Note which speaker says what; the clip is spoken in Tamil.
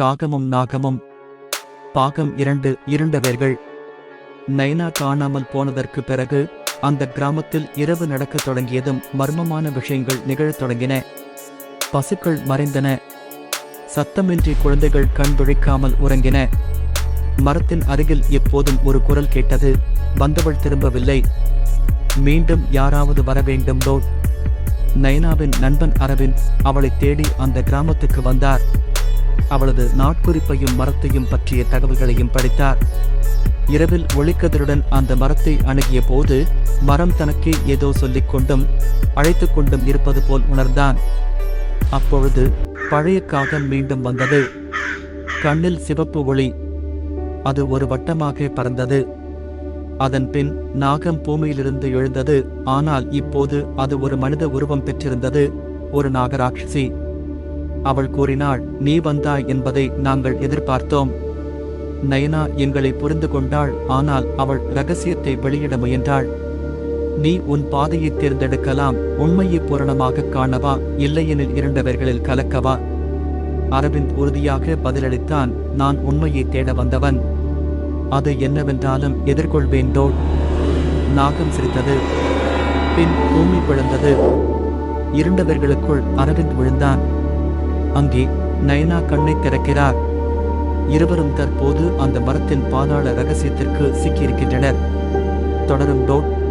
Speaker 1: காகமும் நாகமும். பாகம் இரண்டு இருண்டவர்கள். நைனா காணாமல் போனதற்கு பிறகு அந்த கிராமத்தில் இரவு நடக்கத் தொடங்கியதும் மர்மமான விஷயங்கள் நிகழத் தொடங்கின. பசுக்கள் மறைந்தன. சத்தமின்றி குழந்தைகள் கண் விழிக்காமல் உறங்கின. மரத்தின் அருகில் எப்போதும் ஒரு குரல் கேட்டது வந்தவள் திரும்பவில்லை. மீண்டும் யாராவது வர வேண்டும் நயனாவின் நண்பன் அரவிந்த் அவளைத் தேடி அந்த கிராமத்துக்கு வந்தார். அவளது நாட்குறிப்பையும் மரத்தையும் பற்றிய தகவல்களையும் படித்தார். இரவில் ஒளிக்கதிருடன் அந்த மரத்தை அணுகிய போது மரம் தனக்கே ஏதோ சொல்லிக் கொண்டும் அழைத்து கொண்டும் இருப்பது போல் உணர்ந்தான். அப்பொழுது பழைய காகம் மீண்டும் வந்தது. கண்ணில் சிவப்பு ஒளி அது ஒரு வட்டமாக பறந்தது. அதன் பின் நாகம் பூமியிலிருந்து எழுந்தது. ஆனால் இப்போது அது ஒரு மனித உருவம் பெற்றிருந்தது. ஒரு நாகராட்சசி அவள் கூறினாள் நீ வந்தாய் என்பதை நாங்கள் எதிர்பார்த்தோம். நயனா எங்களை புரிந்து கொண்டாள் ஆனால் அவள் ரகசியத்தை வெளியிட முயன்றாள். நீ உன் பாதையை தேர்ந்தெடுக்கலாம் உண்மையை பூரணமாக காணவா இல்லையெனில் இரண்டவர்களில் கலக்கவா? அரவிந்த் உறுதியாக பதிலளித்தான் நான் உண்மையை தேட வந்தவன். அது என்னவென்றாலும் எதிர்கொள்வேன் டோட் நாகம் சிரித்தது. பின் பூமி பிழந்தது இருண்டவர்களுக்குள் அரவிந்த் விழுந்தான். அங்கே நயனா கண்ணை திறக்கிறார். இருவரும் தற்போது அந்த மரத்தின் பாதாள ரகசியத்திற்கு சிக்கியிருக்கின்றனர். தொடரும் டோட்